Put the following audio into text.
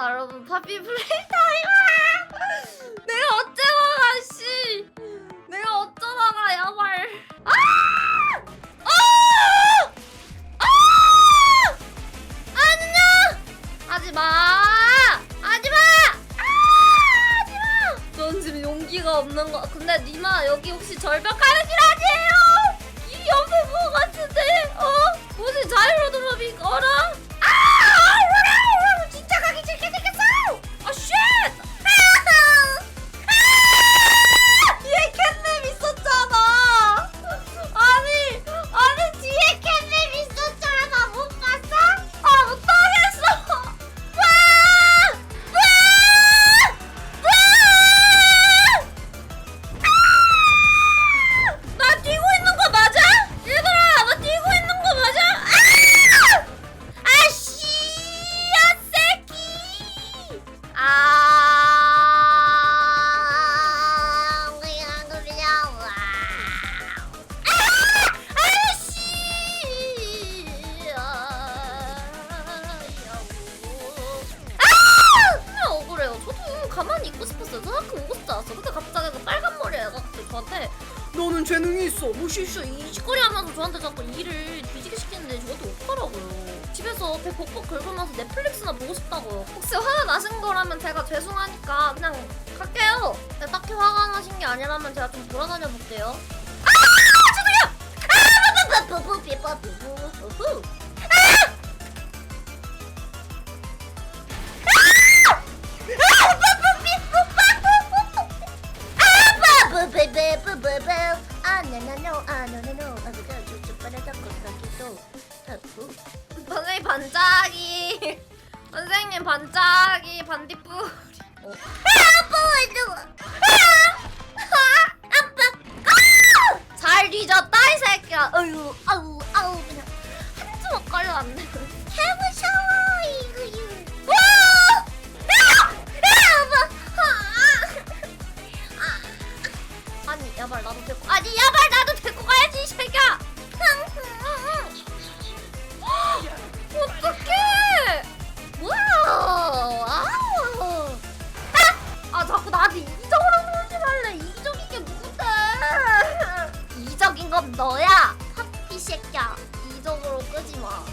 자 여러분 파피 플레이 타임 내가 어쩌다가 씨 내가 어쩌다가 야말 아! 아! 아! 안녕 하지마 하지마 아! 하지마 넌 지금 용기가 없는 거 근데 니마 여기 혹시 절벽하는 길 아니에요 있고 싶었어요. 저 학교 오고 싶지. 근데 갑자기 그 빨간 머리 애가 갑자기 저한테 너는 재능이 있어. 뭐시 있어. 이 짓거리 하면서 저한테 자꾸 일을 뒤지게 시키는데 저한테 어떡하라고요. 집에서 배 벅벅 긁으면서 넷플릭스나 보고 싶다고요. 혹시 화가 나신 거라면 제가 죄송하니까 그냥 갈게요. 딱히 화가 나신 게 아니라면 제가 좀 돌아다녀 볼게요. 아노네노 아 그거 저쪽 빨아다 걷다기도 하고 선생님 반짝이 선생님 반짝이 반딧불 어. 아 아빠 완전 아빠 잘 뒤졌다 이 새끼야 어유 아우 아우 그냥 한 주먹 걸려왔네 아니 야발 나도 배고 아니 야발 나 가야지 이 새끼야? 어떡해? 뭐야 아우. 아! 아 자꾸 나한테 이기적으로 놀지 말래. 이기적인 게 뭔데? 이기적인 건 너야 파피 새끼야. 이기적으로 끄지 마